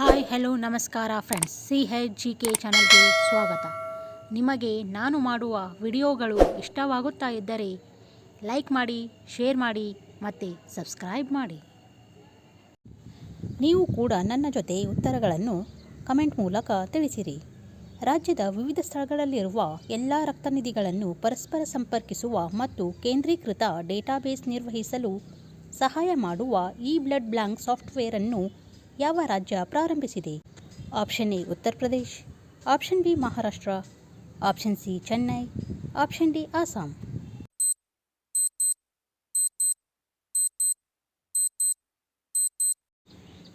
Hi hello ನಮಸ್ಕಾರ friends C H G K ಚಾನಲ್ಗೆ ಸ್ವಾಗತ. ನಿಮಗೆ ನಾನು ಮಾಡುವ ವಿಡಿಯೋಗಳು ಇಷ್ಟವಾಗುತ್ತಾ ಇದ್ದರೆ ಲೈಕ್ ಮಾಡಿ ಶೇರ್ ಮಾಡಿ ಮತ್ತು ಸಬ್ಸ್ಕ್ರೈಬ್ ಮಾಡಿ. ನೀವು ಕೂಡ ನನ್ನ ಜೊತೆ ಉತ್ತರಗಳನ್ನು ಕಮೆಂಟ್ ಮೂಲಕ ತಿಳಿಸಿರಿ. ರಾಜ್ಯದ ವಿವಿಧ ಸ್ಥಳಗಳಲ್ಲಿರುವ ಎಲ್ಲ ರಕ್ತನಿಧಿಗಳನ್ನು ಪರಸ್ಪರ ಸಂಪರ್ಕಿಸುವ ಮತ್ತು ಕೇಂದ್ರೀಕೃತ ಡೇಟಾಬೇಸ್ ನಿರ್ವಹಿಸಲು ಸಹಾಯ ಮಾಡುವ ಇ ಬ್ಲಡ್ ಬ್ಲಾಂಕ್ ಸಾಫ್ಟ್ವೇರನ್ನು ಯಾವ ರಾಜ್ಯ ಪ್ರಾರಂಭಿಸಿದೆ? Option A, Uttar Pradesh. Option B, Maharashtra. Option C, Chennai. Option D, Assam.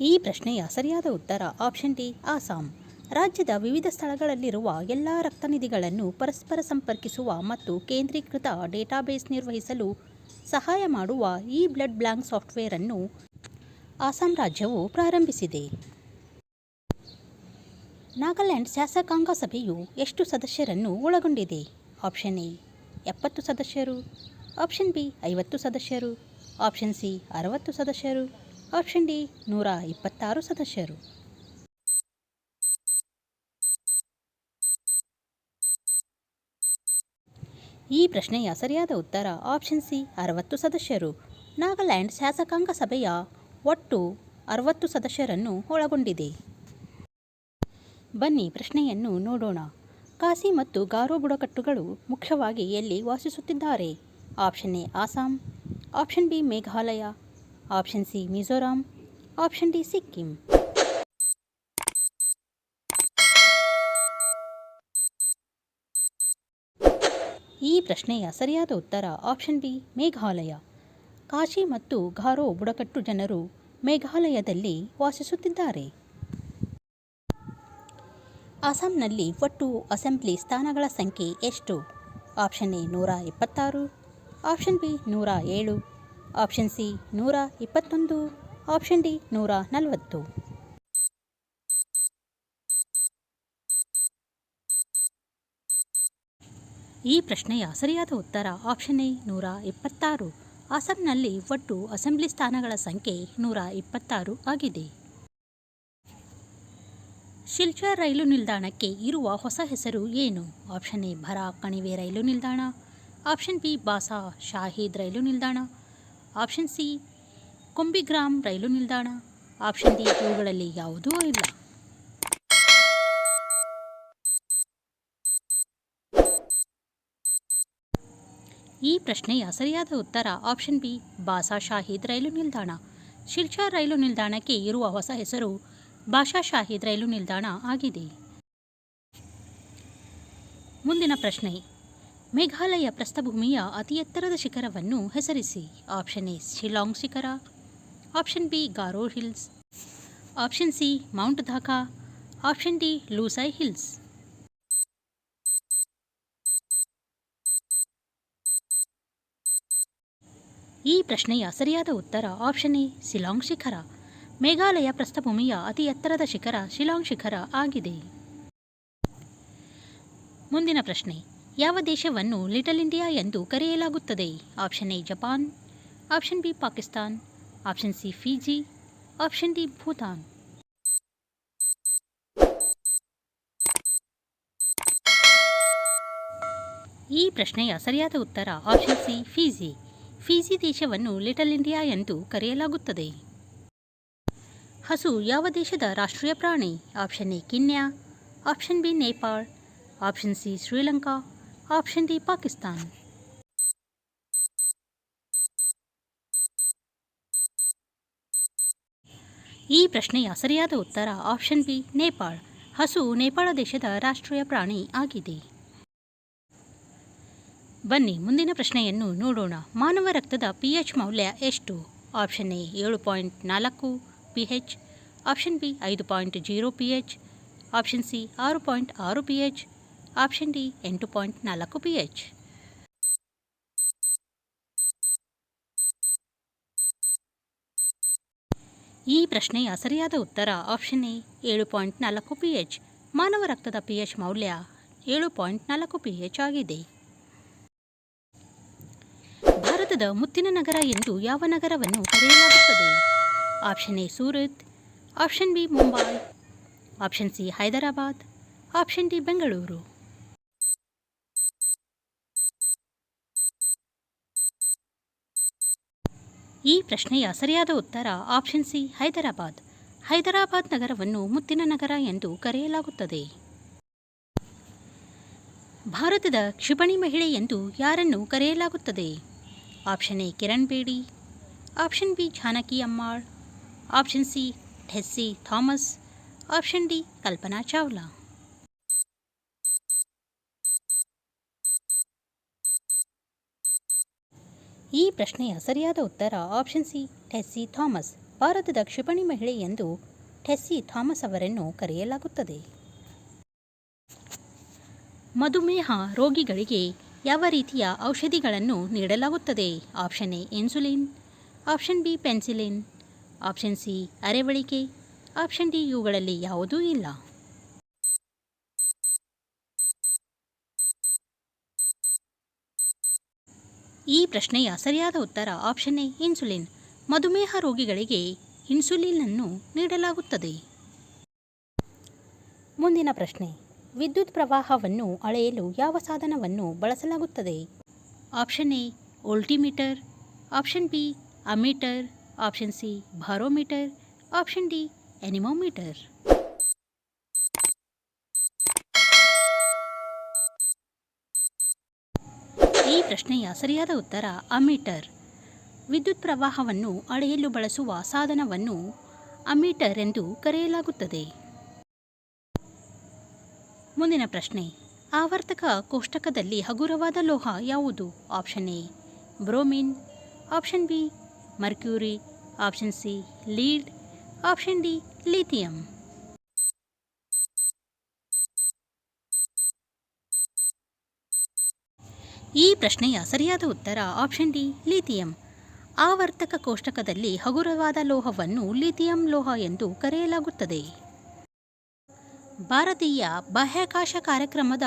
ಈ ಪ್ರಶ್ನೆಯ ಸರಿಯಾದ ಉತ್ತರ ಆಪ್ಷನ್ ಡಿ, ಅಸ್ಸಾಂ. ರಾಜ್ಯದ ವಿವಿಧ ಸ್ಥಳಗಳಲ್ಲಿರುವ ಎಲ್ಲ ರಕ್ತನಿಧಿಗಳನ್ನು ಪರಸ್ಪರ ಸಂಪರ್ಕಿಸುವ ಮತ್ತು ಕೇಂದ್ರೀಕೃತ ಡೇಟಾಬೇಸ್ ನಿರ್ವಹಿಸಲು ಸಹಾಯ ಮಾಡುವ ಈ ಬ್ಲಡ್ ಬ್ಯಾಂಕ್ ಸಾಫ್ಟ್ವೇರನ್ನು ಆಸಾಂ ರಾಜ್ಯವು ಪ್ರಾರಂಭಿಸಿದೆ. ನಾಗಾಲ್ಯಾಂಡ್ ಶಾಸಕಾಂಗ ಸಭೆಯು ಎಷ್ಟು ಸದಸ್ಯರನ್ನು ಒಳಗೊಂಡಿದೆ? ಆಪ್ಷನ್ ಎ, ಎಪ್ಪತ್ತು ಸದಸ್ಯರು. ಆಪ್ಷನ್ ಬಿ, ಐವತ್ತು ಸದಸ್ಯರು. ಆಪ್ಷನ್ ಸಿ, ಅರವತ್ತು ಸದಸ್ಯರು. ಆಪ್ಷನ್ ಡಿ, ನೂರ ಇಪ್ಪತ್ತಾರು ಸದಸ್ಯರು. ಈ ಪ್ರಶ್ನೆಯ ಸರಿಯಾದ ಉತ್ತರ ಆಪ್ಷನ್ ಸಿ, ಅರವತ್ತು ಸದಸ್ಯರು. ನಾಗಾಲ್ಯಾಂಡ್ ಶಾಸಕಾಂಗ ಸಭೆಯ ಒಟ್ಟು ಅರವತ್ತು ಸದಸ್ಯರನ್ನು ಒಳಗೊಂಡಿದೆ. ಬನ್ನಿ ಪ್ರಶ್ನೆಯನ್ನು ನೋಡೋಣ. ಕಾಸಿ ಮತ್ತು ಗಾರೋ ಬುಡಕಟ್ಟುಗಳು ಮುಖ್ಯವಾಗಿ ಎಲ್ಲಿ ವಾಸಿಸುತ್ತಿದ್ದಾರೆ? Option A Assam option B, Meghalaya. Option C, Mizoram. Option D, Sikkim. ಈ ಪ್ರಶ್ನೆಯ ಸರಿಯಾದ ಉತ್ತರ ಆಪ್ಷನ್ ಬಿ, ಮೇಘಾಲಯ. ಕಾಶಿ ಮತ್ತು ಗಾರೋ ಬುಡಕಟ್ಟು ಜನರು ಮೇಘಾಲಯದಲ್ಲಿ ವಾಸಿಸುತ್ತಿದ್ದಾರೆ. ಅಸ್ಸಾಂನಲ್ಲಿ ಒಟ್ಟು ಅಸೆಂಬ್ಲಿ ಸ್ಥಾನಗಳ ಸಂಖ್ಯೆ ಎಷ್ಟು? ಆಪ್ಷನ್ ಎ ನೂರ ಇಪ್ಪತ್ತಾರು ಆಪ್ಷನ್ ಬಿ ನೂರ ಏಳು, ಆಪ್ಷನ್ ಸಿ ನೂರ ಇಪ್ಪತ್ತೊಂದು, ಆಪ್ಷನ್ ಡಿ ನೂರ ನಲವತ್ತು. ಈ ಪ್ರಶ್ನೆಯ ಸರಿಯಾದ ಉತ್ತರ ಆಪ್ಷನ್ ಎ ನೂರ ಇಪ್ಪತ್ತಾರು ಅಸ್ಸಾಂನಲ್ಲಿ ಒಟ್ಟು ಅಸೆಂಬ್ಲಿ ಸ್ಥಾನಗಳ ಸಂಖ್ಯೆ ನೂರ ಇಪ್ಪತ್ತಾರು ಆಗಿದೆ. ಶಿಲ್ಚರ್ ರೈಲು ನಿಲ್ದಾಣಕ್ಕೆ ಇರುವ ಹೊಸ ಹೆಸರು ಏನು? ಆಪ್ಷನ್ ಎ, ಭರಾ ಕಣಿವೆ ರೈಲು ನಿಲ್ದಾಣ. ಆಪ್ಷನ್ ಬಿ, ಬಾಸಾ ಶಾಹೀದ್ ರೈಲು ನಿಲ್ದಾಣ. ಆಪ್ಷನ್ ಸಿ, ಕೊಂಬಿಗ್ರಾಮ್ ರೈಲು ನಿಲ್ದಾಣ. ಆಪ್ಷನ್ ಡಿ, ಇವುಗಳಲ್ಲಿ ಯಾವುದೂ ಇಲ್ಲ. ಈ ಪ್ರಶ್ನೆಯ ಸರಿಯಾದ ಉತ್ತರ ಆಪ್ಷನ್ ಬಿ ಬಾಸಾ ಶಾಹಿದ್ ರೈಲು ನಿಲ್ದಾಣ. ಶಿಲ್ಚಾರ್ ರೈಲು ನಿಲ್ದಾಣಕ್ಕೆ ಇರುವ ಹೊಸ ಹೆಸರು ಬಾಷಾ ಶಾಹೀದ್ ರೈಲು ನಿಲ್ದಾಣ ಆಗಿದೆ. ಮುಂದಿನ ಪ್ರಶ್ನೆ, ಮೇಘಾಲಯ ಪ್ರಸ್ಥಭೂಮಿಯ ಅತಿ ಎತ್ತರದ ಶಿಖರವನ್ನು ಹೆಸರಿಸಿ. ಆಪ್ಷನ್ ಎ ಶಿಲಾಂಗ್ ಶಿಖರ. Option B, Garo hills. Option C, mount Dhaka option D, Lushai hills. ಈ ಪ್ರಶ್ನೆಯ ಸರಿಯಾದ ಉತ್ತರ ಆಪ್ಷನ್ ಎ, ಶಿಲಾಂಗ್ ಶಿಖರ. ಮೇಘಾಲಯ ಪ್ರಸ್ಥಭೂಮಿಯ ಅತಿ ಎತ್ತರದ ಶಿಖರ ಶಿಲಾಂಗ್ ಶಿಖರ ಆಗಿದೆ. ಮುಂದಿನ ಪ್ರಶ್ನೆ, ಯಾವ ದೇಶವನ್ನು ಲಿಟಲ್ ಇಂಡಿಯಾ ಎಂದು ಕರೆಯಲಾಗುತ್ತದೆ? Option A, Japan. Option B, Pakistan. Option C, Fiji. Option D, Bhutan. ಈ ಪ್ರಶ್ನೆಯ ಸರಿಯಾದ ಉತ್ತರ ಆಪ್ಷನ್ ಸಿ, ಫಿಜಿ. ಫಿಜಿ ದೇಶವನ್ನು ಲಿಟಲ್ ಇಂಡಿಯಾ ಎಂದು ಕರೆಯಲಾಗುತ್ತದೆ. ಹಸು ಯಾವ ದೇಶದ ರಾಷ್ಟ್ರೀಯ ಪ್ರಾಣಿ? Option A Kenya, option B Nepal, option C Sri Lanka, option D Pakistan. ಈ ಪ್ರಶ್ನೆಯ ಸರಿಯಾದ ಉತ್ತರ ಆಪ್ಷನ್ ಬಿ ನೇಪಾಳ್. ಹಸು ನೇಪಾಳ ದೇಶದ ರಾಷ್ಟ್ರೀಯ ಪ್ರಾಣಿ ಆಗಿದೆ. ಬನ್ನಿ, ಮುಂದಿನ ಪ್ರಶ್ನೆಯನ್ನು ನೋಡೋಣ. ಮಾನವ ರಕ್ತದ ಪಿ ಎಚ್ ಮೌಲ್ಯ ಎಷ್ಟು? ಆಪ್ಷನ್ ಎ ಏಳು ಪಾಯಿಂಟ್ ನಾಲ್ಕು ಪಿ ಹೆಚ್ ಆಪ್ಷನ್ ಬಿ ಐದು point zero P H option C ಆರು ಪಾಯಿಂಟ್ ಆರು ಪಿ ಎಚ್ ಆಪ್ಷನ್ ಡಿ ಎಂಟು ಪಾಯಿಂಟ್ ನಾಲ್ಕು ಪಿ ಎಚ್ ಈ ಪ್ರಶ್ನೆಯ ಸರಿಯಾದ ಉತ್ತರ ಆಪ್ಷನ್ ಎ ಏಳು ಪಾಯಿಂಟ್ ನಾಲ್ಕು ಪಿ ಎಚ್ ಮಾನವ ರಕ್ತದ ಪಿ ಎಚ್ ಮೌಲ್ಯ ಏಳು ಪಾಯಿಂಟ್ ನಾಲ್ಕು ಪಿ ಎಚ್ ಆಗಿದೆ. ಭಾರತದ ಮುತ್ತಿನ ನಗರ ಎಂದು ಯಾವ ನಗರವನ್ನು ಕರೆಯಲಾಗುತ್ತದೆ? Option A Surat, option B Mumbai, option C Hyderabad, option D Bengaluru. ಈ ಪ್ರಶ್ನೆಯ ಸರಿಯಾದ ಉತ್ತರ ಆಪ್ಷನ್ ಸಿ ಹೈದರಾಬಾದ್. ಹೈದರಾಬಾದ್ ನಗರವನ್ನು ಮುತ್ತಿನ ನಗರ ಎಂದು ಕರೆಯಲಾಗುತ್ತದೆ. ಭಾರತದ ಕ್ಷಿಪಣಿ ಮಹಿಳೆ ಎಂದು ಯಾರನ್ನು ಕರೆಯಲಾಗುತ್ತದೆ? Option A Kiran Bedi option B Janaki Ammal option C Tessy Thomas option D Kalpana Chawla ಈ ಪ್ರಶ್ನೆಯ ಸರಿಯಾದ ಉತ್ತರ ಆಪ್ಷನ್ ಸಿ ಟೆಸ್ಸಿ ಥಾಮಸ್ ಭಾರತದ ಕ್ಷಿಪಣಿ ಮಹಿಳೆ ಎಂದು ಟೆಸ್ಸಿ ಥಾಮಸ್ ಅವರನ್ನು ಕರೆಯಲಾಗುತ್ತದೆ. ಮಧುಮೇಹ ರೋಗಿಗಳಿಗೆ ಯಾವ ರೀತಿಯ ಔಷಧಿಗಳನ್ನು ನೀಡಲಾಗುತ್ತದೆ? Option A, insulin. Option B, penicillin. Option C, ಅರೆವಳಿಕೆ. Option D, ಇವುಗಳಲ್ಲಿ ಯಾವುದೂ ಇಲ್ಲ. ಈ ಪ್ರಶ್ನೆಯ ಸರಿಯಾದ ಉತ್ತರ ಆಪ್ಷನ್ ಎ, ಇನ್ಸುಲಿನ್. ಮಧುಮೇಹ ರೋಗಿಗಳಿಗೆ ಇನ್ಸುಲಿನ್ ಅನ್ನು ನೀಡಲಾಗುತ್ತದೆ. ಮುಂದಿನ ಪ್ರಶ್ನೆ. ವಿದ್ಯುತ್ ಪ್ರವಾಹವನ್ನು ಅಳೆಯಲು ಯಾವ ಸಾಧನವನ್ನು ಬಳಸಲಾಗುತ್ತದೆ? Option A voltmeter option B, ammeter. Option C barometer option D, anemometer. ಈ ಪ್ರಶ್ನೆಯ ಸರಿಯಾದ ಉತ್ತರ ಅಮೀಟರ್. ವಿದ್ಯುತ್ ಪ್ರವಾಹವನ್ನು ಅಳೆಯಲು ಬಳಸುವ ಸಾಧನವನ್ನು ಅಮೀಟರ್ ಎಂದು ಕರೆಯಲಾಗುತ್ತದೆ. ಮುಂದಿನ ಪ್ರಶ್ನೆ. ಆವರ್ತಕ ಕೋಷ್ಟಕದಲ್ಲಿ ಹಗುರವಾದ ಲೋಹ ಯಾವುದು? Option A, bromine. Option B, mercury. Option C, lead. Option D, lithium. ಈ ಪ್ರಶ್ನೆಯ ಸರಿಯಾದ ಉತ್ತರ ಆಪ್ಷನ್ ಡಿ, ಲಿಥಿಯಂ. ಆವರ್ತಕ ಕೋಷ್ಟಕದಲ್ಲಿ ಹಗುರವಾದ ಲೋಹವನ್ನು ಲಿಥಿಯಂ ಲೋಹ ಎಂದು ಕರೆಯಲಾಗುತ್ತದೆ. ಭಾರತೀಯ ಬಾಹ್ಯಾಕಾಶ ಕಾರ್ಯಕ್ರಮದ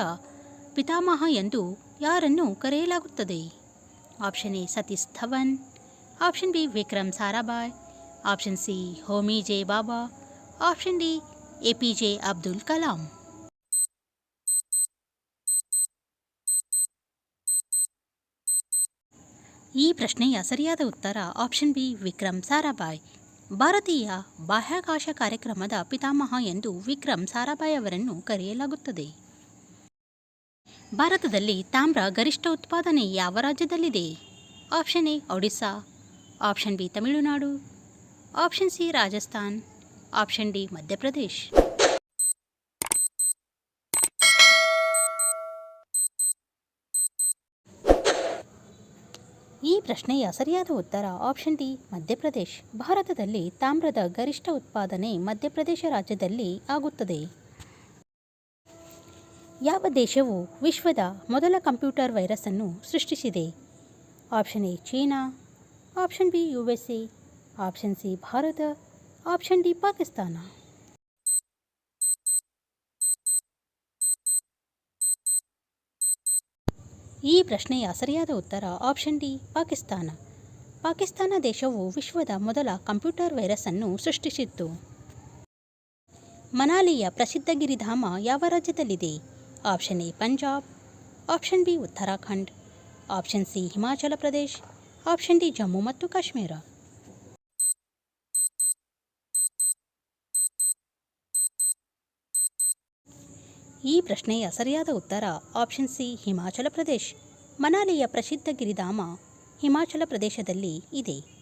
ಪಿತಾಮಹ ಎಂದು ಯಾರನ್ನು ಕರೆಯಲಾಗುತ್ತದೆ? Option A Satish Dhawan, option B Vikram Sarabhai, option C Homi J Bhabha, option D A P J Abdul Kalam. ಈ ಪ್ರಶ್ನೆಯ ಸರಿಯಾದ ಉತ್ತರ ಆಪ್ಷನ್ ಬಿ ವಿಕ್ರಮ್ ಸಾರಾಭಾಯ್. ಭಾರತೀಯ ಬಾಹ್ಯಾಕಾಶ ಕಾರ್ಯಕ್ರಮದ ಪಿತಾಮಹ ಎಂದು ವಿಕ್ರಮ್ ಸಾರಾಭಾಯಿ ಅವರನ್ನು ಕರೆಯಲಾಗುತ್ತದೆ. ಭಾರತದಲ್ಲಿ ತಾಮ್ರ ಗರಿಷ್ಠ ಉತ್ಪಾದನೆ ಯಾವ ರಾಜ್ಯದಲ್ಲಿದೆ? Option A, Odisha. Option B, Tamil Nadu. Option C, Rajasthan. Option D, Madhya Pradesh. ಈ ಪ್ರಶ್ನೆಯ ಸರಿಯಾದ ಉತ್ತರ ಆಪ್ಷನ್ ಡಿ ಮಧ್ಯಪ್ರದೇಶ್. ಭಾರತದಲ್ಲಿ ತಾಮ್ರದ ಗರಿಷ್ಠ ಉತ್ಪಾದನೆ ಮಧ್ಯಪ್ರದೇಶ ರಾಜ್ಯದಲ್ಲಿ ಆಗುತ್ತದೆ. ಯಾವ ದೇಶವು ವಿಶ್ವದ ಮೊದಲ ಕಂಪ್ಯೂಟರ್ ವೈರಸ್ ಅನ್ನು ಸೃಷ್ಟಿಸಿದೆ? Option A China. Option B U S A option C Bharat. Option D Pakistan. ಈ ಪ್ರಶ್ನೆಯ ಸರಿಯಾದ ಉತ್ತರ ಆಪ್ಷನ್ ಡಿ ಪಾಕಿಸ್ತಾನ. ಪಾಕಿಸ್ತಾನ ದೇಶವು ವಿಶ್ವದ ಮೊದಲ ಕಂಪ್ಯೂಟರ್ ವೈರಸ್ ಅನ್ನು ಸೃಷ್ಟಿಸಿತ್ತು. ಮನಾಲಿಯ ಪ್ರಸಿದ್ಧ ಗಿರಿಧಾಮ ಯಾವ ರಾಜ್ಯದಲ್ಲಿದೆ? Option A Punjab. Option B Uttarakhand. Option C Himachal Pradesh. Option D Jammu ಮತ್ತು ಕಾಶ್ಮೀರ. ಈ ಪ್ರಶ್ನೆಯ ಸರಿಯಾದ ಉತ್ತರ ಆಪ್ಷನ್ ಸಿ ಹಿಮಾಚಲ ಪ್ರದೇಶ್ ಮನಾಲಿಯ ಪ್ರಸಿದ್ಧ ಗಿರಿಧಾಮ ಹಿಮಾಚಲ ಪ್ರದೇಶದಲ್ಲಿ ಇದೆ.